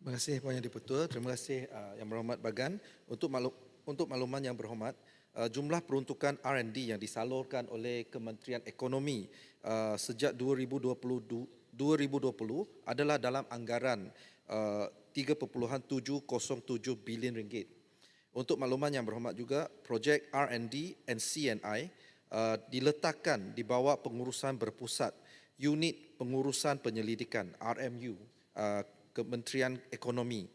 Terima kasih Puan Yang Dipertua. Terima kasih uh, Yang Berhormat Bagan. Untuk maklum, untuk makluman Yang Berhormat, uh, jumlah peruntukan R&D yang disalurkan oleh Kementerian Ekonomi uh, sejak 2020, 2020 adalah dalam anggaran uh, 3.707 bilion ringgit. Untuk makluman Yang Berhormat juga, projek R&D and CNI uh, diletakkan di bawah pengurusan berpusat Unit Pengurusan Penyelidikan RMU uh, Kementerian Ekonomi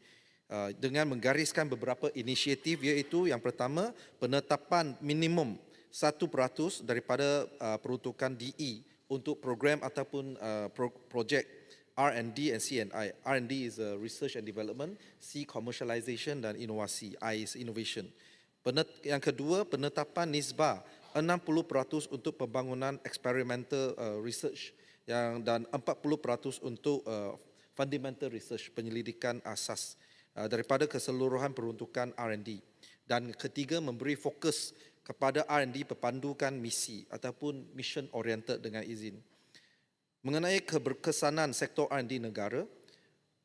uh, dengan menggariskan beberapa inisiatif iaitu yang pertama penetapan minimum 1% daripada uh, peruntukan DE untuk program ataupun uh, pro- projek R&D and CNI. R&D is uh, research and development, C commercialization dan inovasi, I is innovation. Penet, yang kedua penetapan nisbah 60% untuk pembangunan experimental uh, research yang dan 40% untuk uh, fundamental research penyelidikan asas uh, daripada keseluruhan peruntukan R&D dan ketiga memberi fokus kepada R&D berpandukan misi ataupun mission oriented dengan izin. Mengenai keberkesanan sektor R&D negara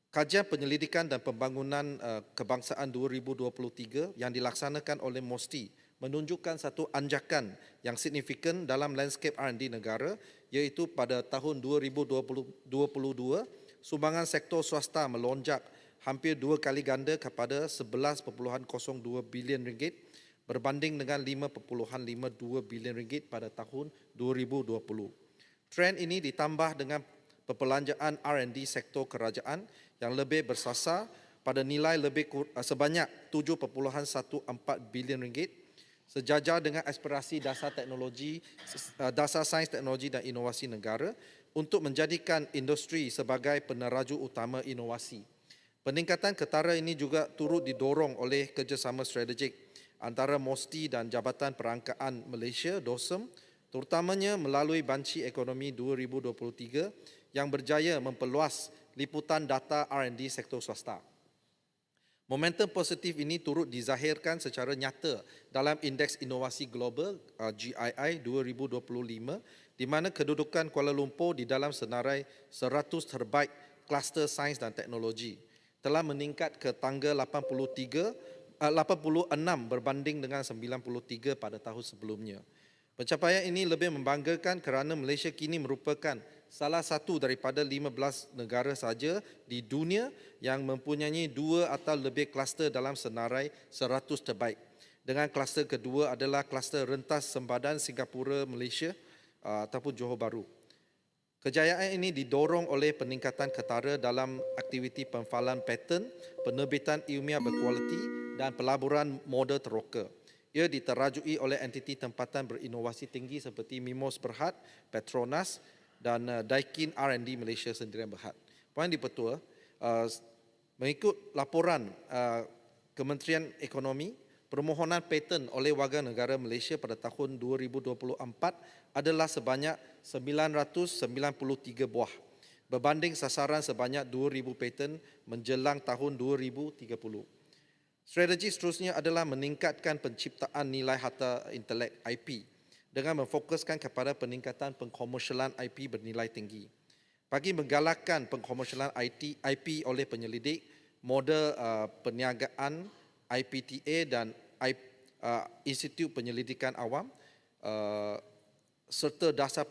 kajian penyelidikan dan pembangunan uh, kebangsaan 2023 yang dilaksanakan oleh MOSTI menunjukkan satu anjakan yang signifikan dalam landscape R&D negara iaitu pada tahun 2022 sumbangan sektor swasta melonjak hampir dua kali ganda kepada 11.02 bilion ringgit berbanding dengan 5.52 bilion ringgit pada tahun 2020. Trend ini ditambah dengan perbelanjaan R&D sektor kerajaan yang lebih bersasar pada nilai lebih kur- uh, sebanyak 7.14 bilion ringgit sejajar dengan aspirasi dasar teknologi uh, dasar sains teknologi dan inovasi negara untuk menjadikan industri sebagai peneraju utama inovasi. Peningkatan ketara ini juga turut didorong oleh kerjasama strategik antara MOSTI dan Jabatan Perangkaan Malaysia DOSEM terutamanya melalui Banci Ekonomi 2023 yang berjaya memperluas liputan data R&D sektor swasta. Momentum positif ini turut dizahirkan secara nyata dalam Indeks Inovasi Global uh, GII 2025 di mana kedudukan Kuala Lumpur di dalam senarai 100 terbaik kluster sains dan teknologi telah meningkat ke tangga 83 uh, 86 berbanding dengan 93 pada tahun sebelumnya. Pencapaian ini lebih membanggakan kerana Malaysia kini merupakan salah satu daripada 15 negara saja di dunia yang mempunyai dua atau lebih kluster dalam senarai 100 terbaik. Dengan kluster kedua adalah kluster rentas sempadan Singapura Malaysia uh, ataupun Johor Bahru. Kejayaan ini didorong oleh peningkatan ketara dalam aktiviti penfalan paten, penerbitan ilmiah berkualiti dan pelaburan model teroka. Ia diterajui oleh entiti tempatan berinovasi tinggi seperti Mimos Berhad, Petronas dan uh, Daikin R&D Malaysia Sendirian Berhad. Puan Dipertua, uh, mengikut laporan uh, Kementerian Ekonomi, permohonan paten oleh warga negara Malaysia pada tahun 2024 adalah sebanyak 993 buah berbanding sasaran sebanyak 2000 paten menjelang tahun 2030. Strategi seterusnya adalah meningkatkan penciptaan nilai harta intelek IP dengan memfokuskan kepada peningkatan pengkomersialan IP bernilai tinggi. Bagi menggalakkan pengkomersialan IP oleh penyelidik, model uh, perniagaan IPTA dan uh, Institut Penyelidikan Awam uh, serta dasar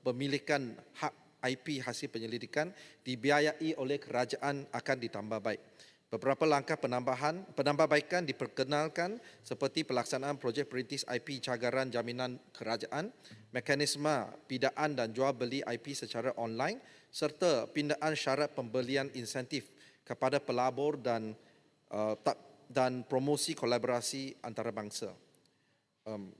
pemilikan hak IP hasil penyelidikan dibiayai oleh kerajaan akan ditambah baik. Beberapa langkah penambahan penambahbaikan diperkenalkan seperti pelaksanaan projek perintis IP cagaran jaminan kerajaan, mekanisme pidaan dan jual beli IP secara online serta pindaan syarat pembelian insentif kepada pelabur dan uh, dan promosi kolaborasi antarabangsa. Um,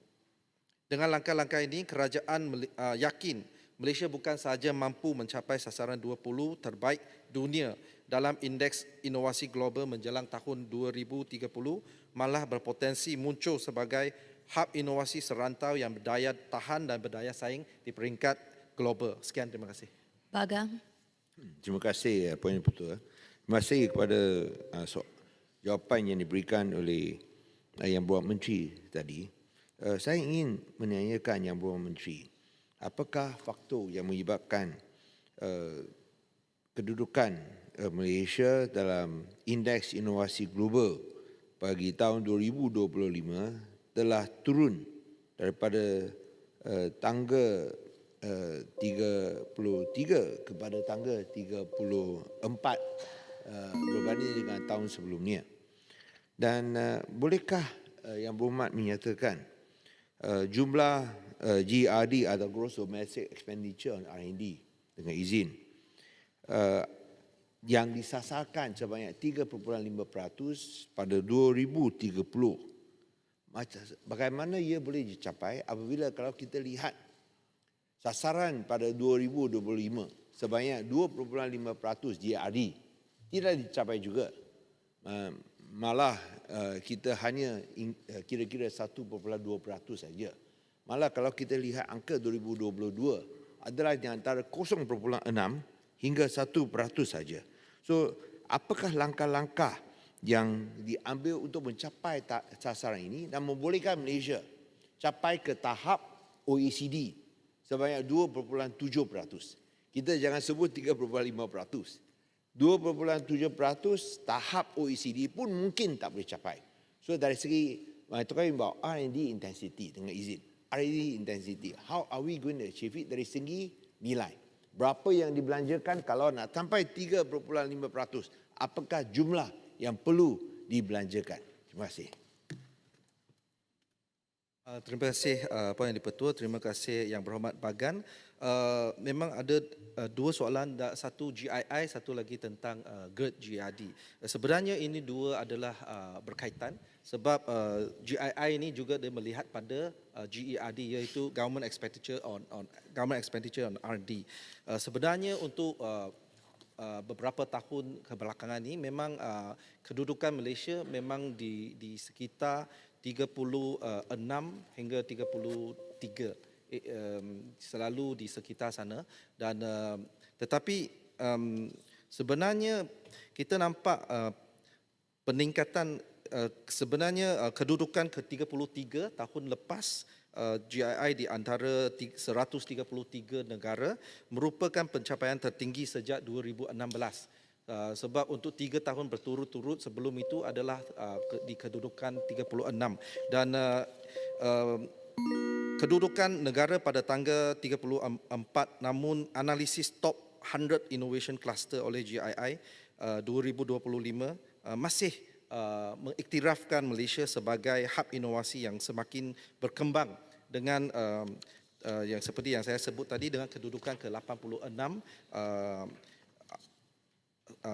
dengan langkah-langkah ini, kerajaan uh, yakin Malaysia bukan sahaja mampu mencapai sasaran 20 terbaik dunia dalam Indeks Inovasi Global menjelang tahun 2030, malah berpotensi muncul sebagai hub inovasi serantau yang berdaya tahan dan berdaya saing di peringkat global. Sekian, terima kasih. Bagang. Terima kasih uh, Puan Yang Pertua. Terima kasih kepada uh, so, jawapan yang diberikan oleh uh, Yang Berhormat Menteri tadi. Uh, saya ingin menanyakan Yang Berhormat Menteri, apakah faktor yang menyebabkan uh, kedudukan uh, Malaysia dalam Indeks Inovasi Global bagi tahun 2025 telah turun daripada uh, tangga uh, 33 kepada tangga 34 uh, berbanding dengan tahun sebelumnya. Dan uh, bolehkah uh, Yang Berhormat menyatakan uh, jumlah uh, GRD atau Gross Domestic Expenditure on R&D dengan izin uh, yang disasarkan sebanyak 3.5% pada 2030. Macam bagaimana ia boleh dicapai apabila kalau kita lihat sasaran pada 2025 sebanyak 2.5% GRD tidak dicapai juga. Malah uh, kita hanya uh, kira-kira 1.2% saja. Malah kalau kita lihat angka 2022 adalah di antara 0.6 hingga 1% saja. So, apakah langkah-langkah yang diambil untuk mencapai sasaran ini dan membolehkan Malaysia capai ke tahap OECD sebanyak 2.7%. Kita jangan sebut 3.5%. 2.7% tahap OECD pun mungkin tak boleh capai. So dari segi when talking about R&D intensity dengan izin. R&D intensity, how are we going to achieve it dari segi nilai? Berapa yang dibelanjakan kalau nak sampai 3.5%? Apakah jumlah yang perlu dibelanjakan? Terima kasih. Uh, terima kasih uh, Puan Yang Dipertua, terima kasih Yang Berhormat Bagan. Uh, memang ada uh, dua soalan, satu GII, satu lagi tentang uh, GERD GRD. Uh, sebenarnya ini dua adalah uh, berkaitan sebab uh, GII ini juga dia melihat pada uh, GERD iaitu Government Expenditure on, on Government Expenditure on R&D. Uh, sebenarnya untuk uh, uh, beberapa tahun kebelakangan ini memang kedudukan Malaysia memang di di sekitar 36 hingga 33 eh, um, selalu di sekitar sana dan uh, tetapi um, sebenarnya kita nampak uh, peningkatan uh, sebenarnya uh, kedudukan ke-33 tahun lepas uh, GII di antara ti- 133 negara merupakan pencapaian tertinggi sejak 2016. Uh, sebab untuk tiga tahun berturut-turut sebelum itu adalah uh, di kedudukan 36 dan uh, uh, kedudukan negara pada tangga 34 namun analisis top 100 innovation cluster oleh GII uh, 2025 uh, masih uh, mengiktirafkan Malaysia sebagai hub inovasi yang semakin berkembang dengan uh, uh, yang seperti yang saya sebut tadi dengan kedudukan ke-86 uh,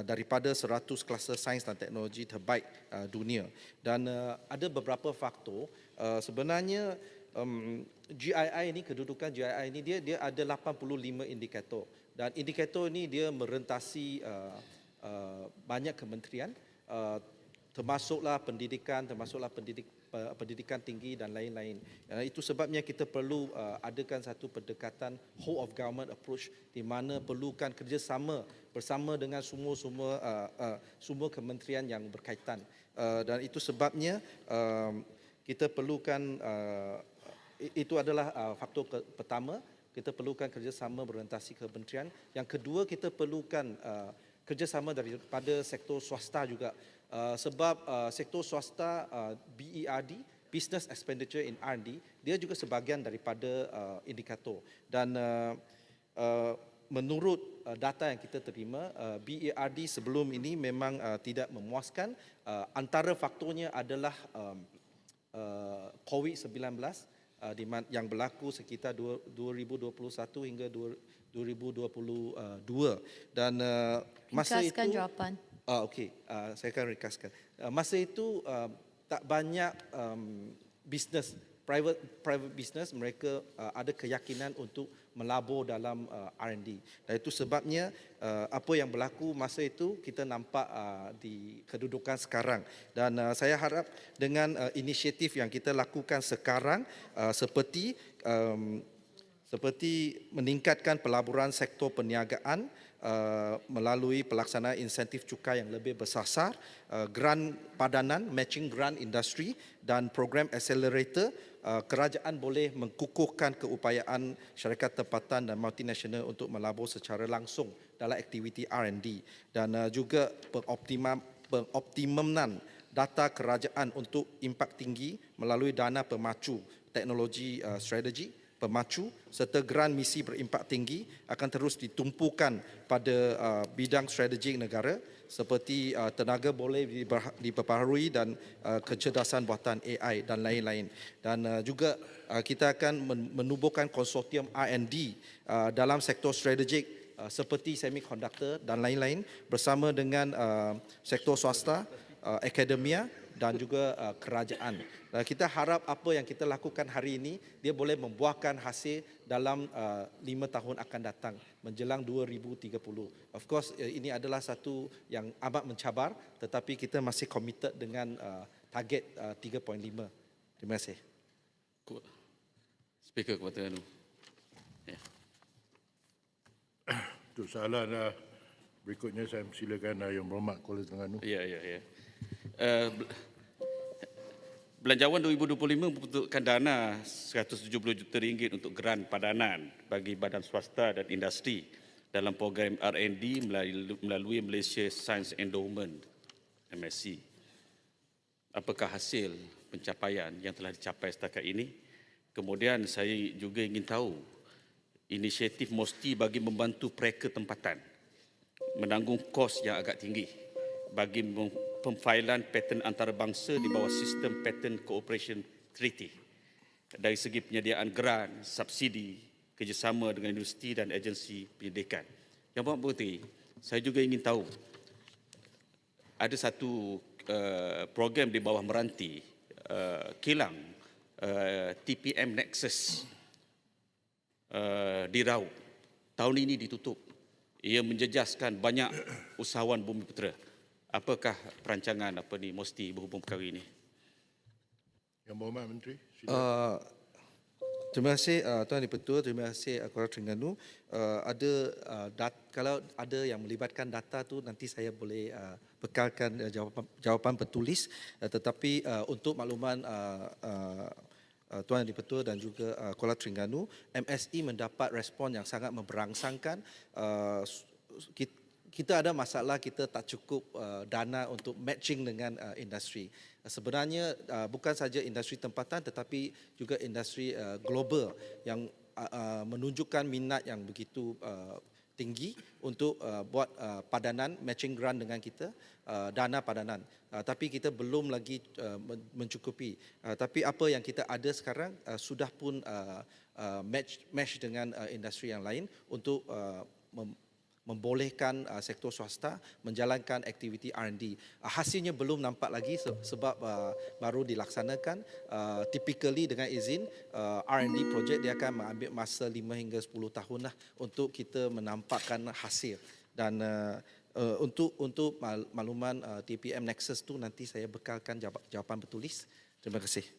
daripada 100 kluster sains dan teknologi terbaik uh, dunia. Dan uh, ada beberapa faktor uh, sebenarnya um, GII ini kedudukan GII ini dia dia ada 85 indikator dan indikator ini dia merentasi uh, uh, banyak kementerian uh, termasuklah pendidikan termasuklah pendidik pe- pendidikan tinggi dan lain-lain. Uh, itu sebabnya kita perlu uh, adakan satu pendekatan whole of government approach di mana perlukan kerjasama bersama dengan semua-semua uh, uh, semua kementerian yang berkaitan. Uh, dan itu sebabnya um, kita perlukan uh, itu adalah uh, faktor ke- pertama kita perlukan kerjasama berorientasi kementerian. Yang kedua kita perlukan uh, kerjasama daripada sektor swasta juga. Uh, sebab uh, sektor swasta uh, BERD Business Expenditure in R&D dia juga sebahagian daripada uh, indikator. Dan uh, uh, menurut uh, data yang kita terima uh, BERD sebelum ini memang uh, tidak memuaskan. Uh, antara faktornya adalah um, uh, COVID-19 uh, di man, yang berlaku sekitar dua- 2021 hingga dua- 2022 dan uh, masa Ringkaskan itu jawapan. Ah okey, uh, saya akan ringkaskan. Uh, masa itu uh, tak banyak um, bisnes private private business mereka uh, ada keyakinan untuk melabur dalam uh, R&D. Dan itu sebabnya uh, apa yang berlaku masa itu kita nampak uh, di kedudukan sekarang. Dan uh, saya harap dengan uh, inisiatif yang kita lakukan sekarang uh, seperti um, seperti meningkatkan pelaburan sektor perniagaan uh, melalui pelaksanaan insentif cukai yang lebih bersasar, uh, grant padanan, matching grant industri dan program accelerator, uh, kerajaan boleh mengkukuhkan keupayaan syarikat tempatan dan multinasional untuk melabur secara langsung dalam aktiviti R&D dan uh, juga pengoptimam, pengoptimuman data kerajaan untuk impak tinggi melalui dana pemacu teknologi uh, strategi pemacu serta geran misi berimpak tinggi akan terus ditumpukan pada uh, bidang strategik negara seperti uh, tenaga boleh diperbaharui dan uh, kecerdasan buatan AI dan lain-lain. Dan uh, juga uh, kita akan men- menubuhkan konsortium R&D uh, dalam sektor strategik uh, seperti semiconductor dan lain-lain bersama dengan uh, sektor swasta, uh, akademia dan juga uh, kerajaan. Uh, kita harap apa yang kita lakukan hari ini dia boleh membuahkan hasil dalam uh, lima tahun akan datang menjelang 2030. Of course uh, ini adalah satu yang amat mencabar tetapi kita masih committed dengan uh, target uh, 3.5. Terima kasih. Speaker Ketua Terengganu. Ya. Untuk soalan uh, berikutnya saya silakan uh, Yang Berhormat Kuala Terengganu. Ya, ya, ya. Uh, Belanjawan 2025 membutuhkan dana 170 juta ringgit untuk geran padanan bagi badan swasta dan industri dalam program R&D melalui- Malaysia Science Endowment MSC. Apakah hasil pencapaian yang telah dicapai setakat ini? Kemudian saya juga ingin tahu inisiatif MOSTI bagi membantu mereka tempatan menanggung kos yang agak tinggi bagi pemfailan paten antarabangsa di bawah sistem Patent Cooperation Treaty dari segi penyediaan geran, subsidi, kerjasama dengan universiti dan agensi pendidikan. Yang Puan Puteri, saya juga ingin tahu ada satu uh, program di bawah meranti uh, kilang uh, TPM Nexus uh, di Raut. Tahun ini ditutup. Ia menjejaskan banyak usahawan bumi putera. Apakah perancangan apa ni mesti berhubung perkara ini? Yang Berhormat Menteri. Silakan. Uh, terima kasih uh, Tuan Dipertua, terima kasih uh, Kuala Terengganu. Uh, ada uh, dat, kalau ada yang melibatkan data tu nanti saya boleh uh, bekalkan uh, jawapan jawapan bertulis uh, tetapi uh, untuk makluman uh, uh, uh, Tuan Yang Dipertua dan juga uh, Kuala Terengganu, MSI mendapat respon yang sangat memberangsangkan. Uh, kita, kita ada masalah kita tak cukup uh, dana untuk matching dengan uh, industri. Uh, sebenarnya uh, bukan saja industri tempatan tetapi juga industri uh, global yang uh, uh, menunjukkan minat yang begitu uh, tinggi untuk uh, buat uh, padanan matching grant dengan kita uh, dana padanan uh, tapi kita belum lagi uh, men- mencukupi uh, tapi apa yang kita ada sekarang uh, sudah pun uh, uh, match match dengan uh, industri yang lain untuk uh, membolehkan uh, sektor swasta menjalankan aktiviti R&D. Uh, hasilnya belum nampak lagi se- sebab uh, baru dilaksanakan. Uh, typically dengan izin uh, R&D project dia akan mengambil masa 5 hingga 10 tahun lah untuk kita menampakkan hasil dan uh, uh, untuk untuk mal- makluman uh, TPM Nexus tu nanti saya bekalkan jawapan bertulis. Terima kasih.